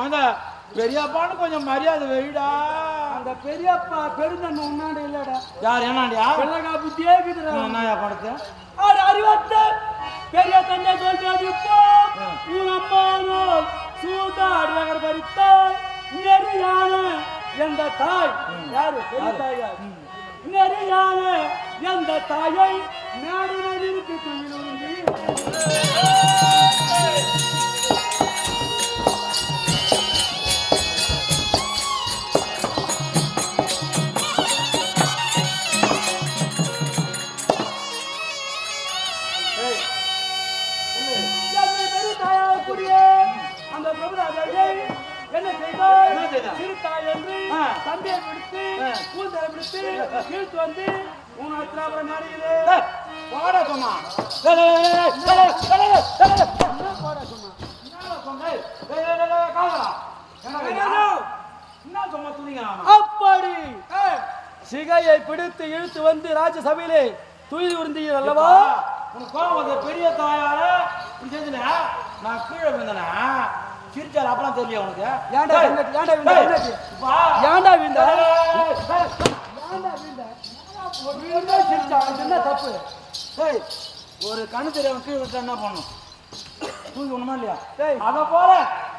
குழந்தை பெரியப்பான்னு கொஞ்சம் மரியாதை வைடா. அந்த பெரியப்பா பெருந்தன் உன்னாண்டு இல்லடா. யார் என்னடியா வெள்ளகா புத்தியே இருக்குதுடா என்னயா படத்தை? ஆட அறிவாத்த பெரிய தந்தை சொல்றது போ உன் அம்மா நான் சூதாடி நகர் பறித்தோய் நெறியான எந்த தாய்? யாரு? பெரிய தாயா? நெறியான எந்த தாயை? மேடையில் இருக்கு துயில் துணிக்கிறான் அப்படி. சிகையை பிடித்து இழுத்து வந்து ராஜசபையிலே துயில் உருந்தீர் அல்லவா? உனக்கு கோவம் வந்து பெரிய இப்படி செஞ்சுன நான் கீழே விழுந்தனா. சிரிச்சாரு அப்பலாம் தெரியல உனக்கு? ஏன்டா ஏன்டா விழுந்த. ஏன்டா வீழ்ந்த. ஏன்டா வீழ்ந்த? சிரிச்சா, என்ன தப்பு. ஏய் ஒரு கண்ணு தெரியாம கீழே விட்டா என்ன பண்ணும் தூக்கி ஒண்ணுமா இல்லையா? டேய் அத போல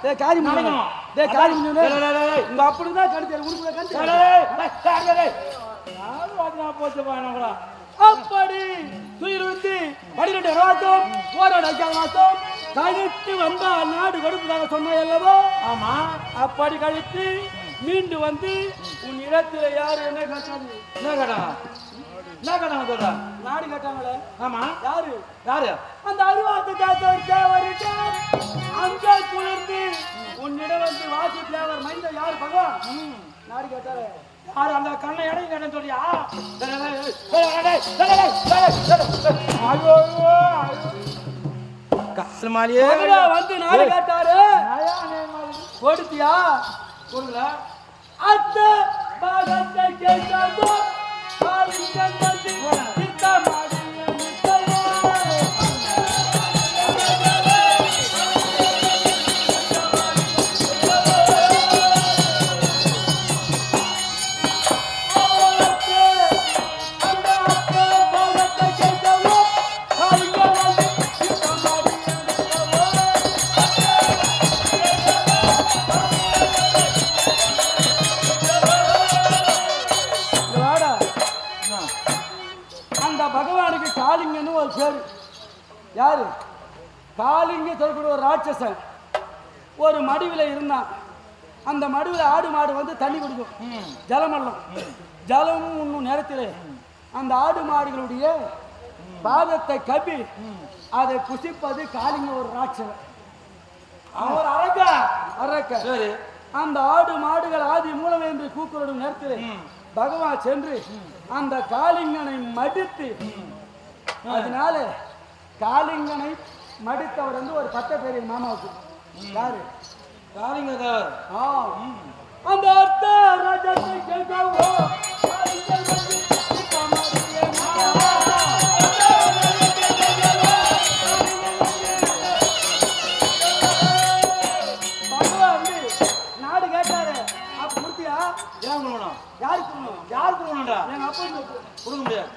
ஏய் காரி முடிக்கணும் டேய் காரி முடிக்கணும் உங்க அப்படி தான் கண்ணு தெரியும். உனக்கு கண்ணு தெரியும் டேய் யாரும் வாதினா போச்சு பாயணும் கூட அப்படி துயிலுத்தி பனிரெண்டு ராஜம் ஓரோட மாசம் கழித்து வந்தா நாடு கொடுப்பதாக சொன்ன அல்லவோ ஆமா. அப்படி கழித்து மீண்டு வந்து உன் இடத்துல யாரு? என்ன கேட்டாங்க என்ன கேட்டாங்க என்ன கேட்டாங்க சொல்றா நாடு கேட்டாங்களே ஆமா. யாரு? யாரு? அந்த அருவாத்து தேவர் தேவரிட்ட அந்த குளிர்ந்து உன்னிடம் வந்து வாசு தேவர் மைந்த யார் பகவான்? நாடு கேட்டாரு யாரு அந்த கண்ணை இடம் கேட்டேன்னு சொல்லியா ஐயோ காசு மாலியே வந்து நாடு கேட்டாரு. கொடுத்தியா கொடுங்களா? அத்தை பாகத்தை கேட்டாங்க Olha o மடுவில் இருந்தான் அந்த மடுவில் ஆடு மாடு வந்து தண்ணி குடிக்கும். ஜலமல்லம். ஜலம் உண்ணும் நேரத்தில் அந்த ஆடு மாடுகளுடைய பாதத்தை கப்பி அதை புசிப்பது காளிங்க ஒரு ராட்சசன் அவர் அழகா அரக்க சரி. அந்த ஆடு மாடுகள் ஆதி மூலம் என்று கூக்குரடும் நேரத்தில். பகவான் சென்று அந்த காளிங்கனை மடித்து அதனால காளிங்கனை மடித்தவர் வந்து ஒரு பட்ட பேர் எங்க மாமாவுக்கு. யாரு? யாருங்க ஆ அந்த அர்த்த ராஜாத்தை கேட்கவோ கொடுக்க முடியாது.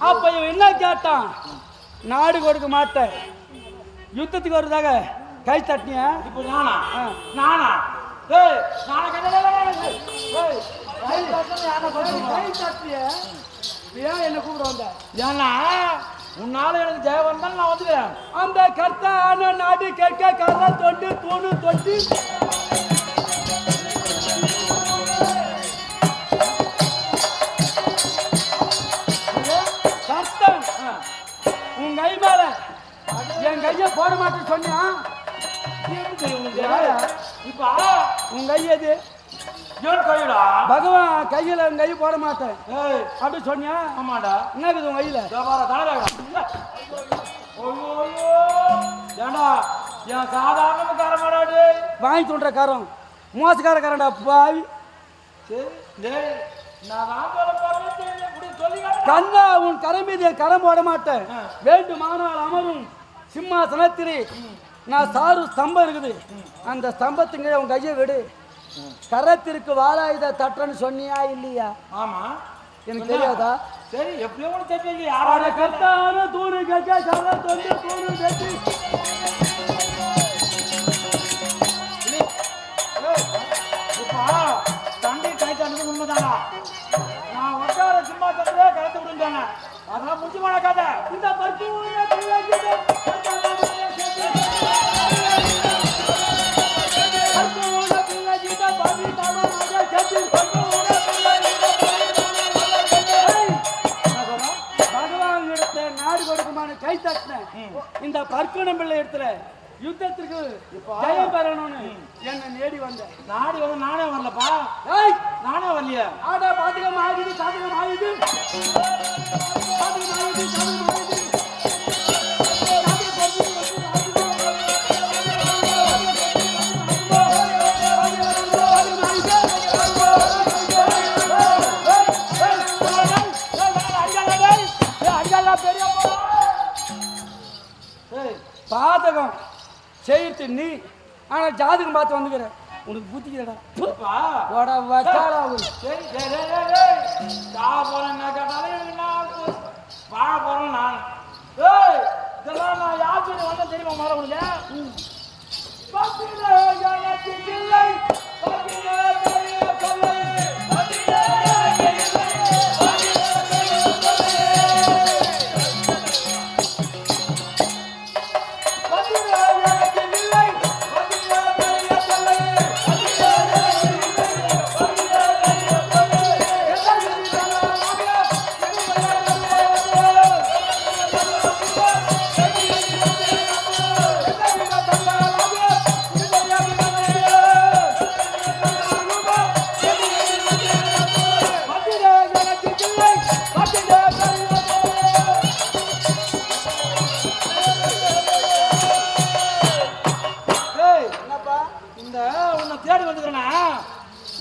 அப்ப என்ன கேட்டான்? நாடு கொடுக்க மாட்டார் யுத்தத்துக்கு வருதாக கை தட்டினியா? இப்போ நானா? நானா? ஏய் நானா ஏன் என்ன கூப்பிட வந்த? ஏன்னா உன்னால எனக்கு ஜெய வந்தாலும் நான் வந்துக்கிறேன் அந்த கர்த்தா ஆன நாடு கேட்க கதை தொட்டு தூணு தொட்டி. கைய போட மாட்டேன்னு சொன்னா? இது எப்படி தெரியும் உனக்கு? யாரு? இப்ப உன் கை எது? பகவான் கையில கை போட மாட்டேன். அப்படி சொன்னியா ஆமாடா. என்னக்குது உன் கையில? ஏண்டா என் சாதாரண காரமாடாடு வாங்கி தோன்ற காரம். மோசக்கார காரன்டா பாவி. சரி கண்ணா உன் கரை மீது கரம் போட மாட்டேன். வேண்டுமானால் அமரும். சிம்மாசனத்திலே நான் சாரு ஸ்தம்பம் இருக்குது. அந்த ஸ்தம்பத்துங்க உன் கையை விடு. கரத்திற்கு வாராயுத தட்டுறன்னு சொன்னியா இல்லையா? ஆமா. எனக்கு தெரியாதா? சரி எப்படியோ ஒன்று தெரிஞ்சு யாரோட கத்தான தூணு கேட்க கர தொண்டு தூணு கட்டி தண்டை கைத்தானது உண்மைதானா? நான் உட்கார சும்மா தந்தே கலத்து விடுங்க அதெல்லாம் முடிச்சு போன கதை இந்த பருப்பு பர்க்குணம் பிள்ளை இடத்துல யுத்தத்திற்கு ஜெயம் பெறணும்னு என்ன நேடி வந்தேன் நாடி வந்து நானே வரலப்பா. ஏய்! நானே வரலையே. ஆடா பாதகம் ஆகுது சாதகம் ஆகுது சாதகம் ஆகுது சாதகம் ஆகுது நீ ஆனா ஜாதகம் பார்த்து வந்துக்கிற. உனக்கு புத்திக்கிறடா போடா வச்சாடா வாழ போறேன் நான் ஏய் இதெல்லாம் நான் யார் பேர் வந்தேன் தெரியுமா பத்திலே எனக்கு இல்லை.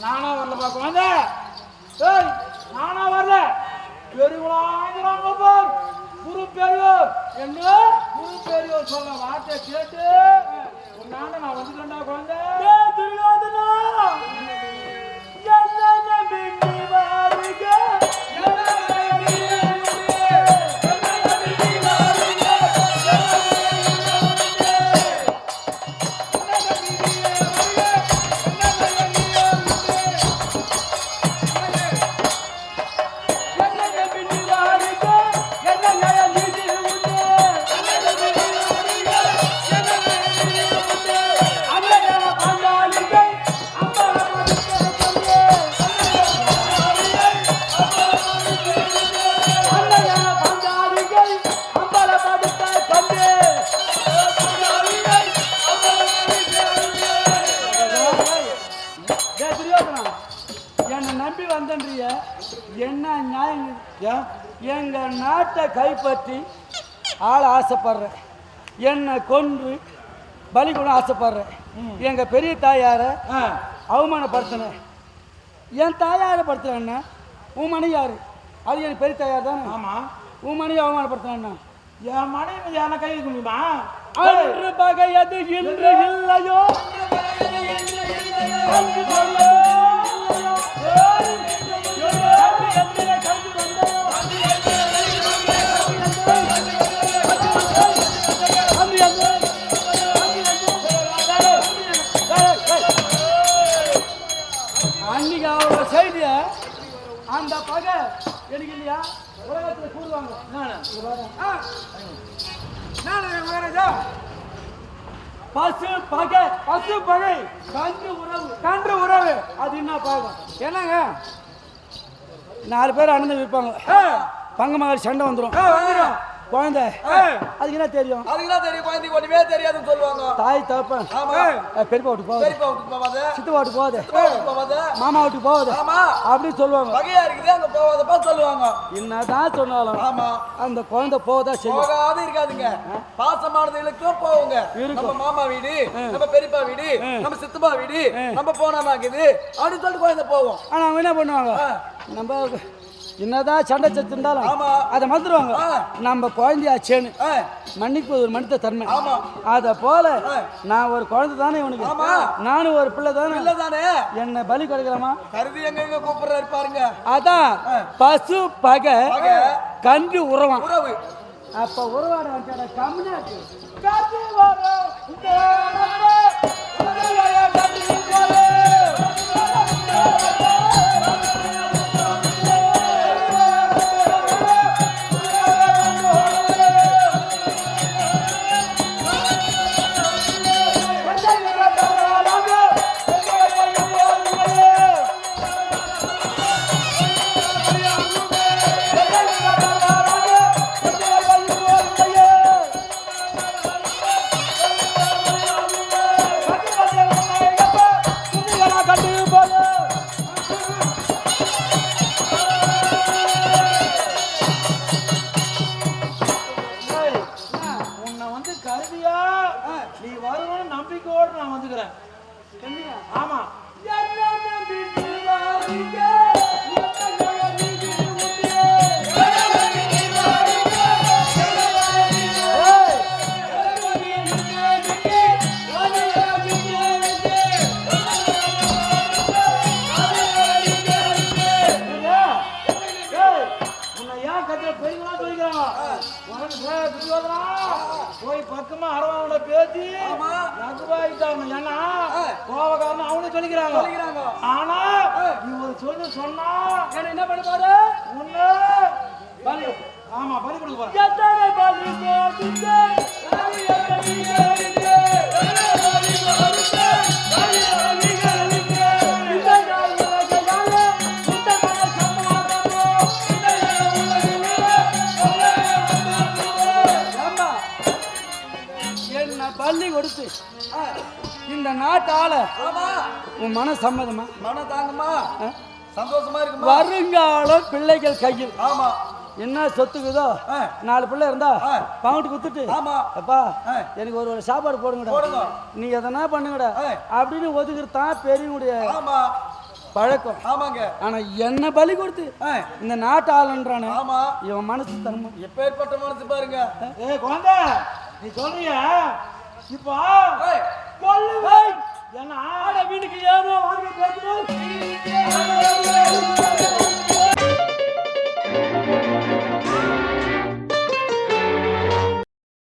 நானா வரலப்பா குழந்தை ஏய் நானா வரல. பெரியவளாங்கிறாங்க பார் குரு பெரியோர். என்ன? குரு பெரியோர் சொல்ல வார்த்தை கேட்டு உன்னாண்ட நான் வந்துக்கிறேன்டா குழந்தை. கைப்பற்றி ஆள ஆசைப்படுறேன். என்னை கொன்று பலி கூட ஆசைப்படுறேன். எங்க பெரிய தாயாரை அவமானப்படுத்தினேன். என் தாயாரை படுத்துறேன்னா உன் மணி யாரு? அது எனக்கு பெரிய தாயார் தானே. ஆமா. உன் மணி அவமானப்படுத்தினேன்னா என் மனைவி யானை கை முடியுமா? அன்று பகையது இன்று இல்லையோ? அன்று இல்லையா உலகத்துல கூட சொல்லுவாங்க என்னண்ணா? ஆ. நானு மகாராஜா பசு பகை பசு பகை. கன்று உறவு. கன்று உறவு. அது என்ன பாகம் என்னங்க? நாலு பேர் அண்ணன் விற்பாங்க பங்க மகள் சண்டை வந்துடும் வந்துடும் குழந்தை. அதுக்கு என்ன தெரியும்? அதுக்கு தான் தெரியும்? குழந்தைக்கு ஒண்ணுமே தெரியாதுன்னு சொல்லுவாங்க. தாய் தப்பன் ஆமா. பெரியப்பா வீட்டுக்கு போகுது. பெரியப்பா சித்தப்பா வீட்டுக்கு போகுது. போவாத மாமா வீட்டுக்கு போகுது. ஆமா. அப்படின்னு சொல்லுவாங்க. வகையா இருக்குது அங்க போவாதப்பா சொல்லுவாங்க. என்னதான் சொன்னாலும் ஆமா. அந்த குழந்தை போதா செய்யும். போகாத இருக்காதுங்க. பாசமானதுகளுக்கும் போவோங்க. நம்ம மாமா வீடு நம்ம பெரியப்பா வீடு நம்ம சித்தப்பா வீடு நம்ம போனா நாக்குது அப்படின்னு சொல்லிட்டு குழந்தை போவோம் ஆனா அவங்க என்ன பண்ணுவாங்க. நம்ம என்னதான் சண்டை சத்து இருந்தாலும். அதை மறந்துடுவாங்க. நம்ம குழந்தையாச்சேன்னு மன்னிப்பு ஒரு மனித தன்மை. அத போல. நான் ஒரு குழந்தை தானே இவனுக்கு. ஆமா. நானும் ஒரு பிள்ளை தானே. இல்லதானே என்ன பலி கொடுக்கலாமா? கருதி எங்க எங்க கூப்பிடுறாரு பாருங்க. அதான் பசு பகை. கன்று உறவான் உறவு. அப்ப உறவாட கம்மியாக்கு வந்துக்கிறேன் ஆமா ஏய், உன்னை ஏன் கத்திர பெரியவங்களா சொல்லிக்கிறாங்க உனக்கு பே- துரியோதனா, போய் பக்கமா அரவாவோட பேசி ஆமா. ரகுவாயிட்டாங்க. ஏன்னா கோவக்காரன் அவனு சொல்லிக்கிறாங்க. ஆனா ஒரு சொல்லு சொன்னா என்ன என்ன பண்ண பாரு உன்னை பலி. ஆமா பலி கொடுக்க போறேன் கொடுத்து. இந்த நாட்டால ஆமா. உன் மன சம்மதமா? மன தாங்கம்மா ஆ? சந்தோஷமா இருக்குமா? வருங்காலம் பிள்ளைகள் கையில். ஆமா. என்ன சொத்துக்குதோ ஆ. நாலு பிள்ளை இருந்தா ஆ. பவுண்ட் குத்துட்டு ஆமா. அப்பா ஆ. எனக்கு ஒரு ஒரு சாப்பாடு போடுங்கடா. போடுங்க. நீ எதனா பண்ணுங்கடா. ஆ. அப்படின்னு ஒதுக்குறதான் பெரியவங்களுடைய ஆமா. பழக்கம். ஆமாங்க. ஆனா என்ன பலி கொடுத்து ஆ, இந்த நாட்டு ஆளுன்றானே ஆமா. இவன் மனசு தரமா எப்பேற்பட்ட மனசு பாருங்க. ஏய் குழந்தை நீ சொல்றியா? இப்போ. கொல்லுவேன் ஏன்னா ஆட வீட்டுக்கு ஏதோ வாங்க பேசுறேன்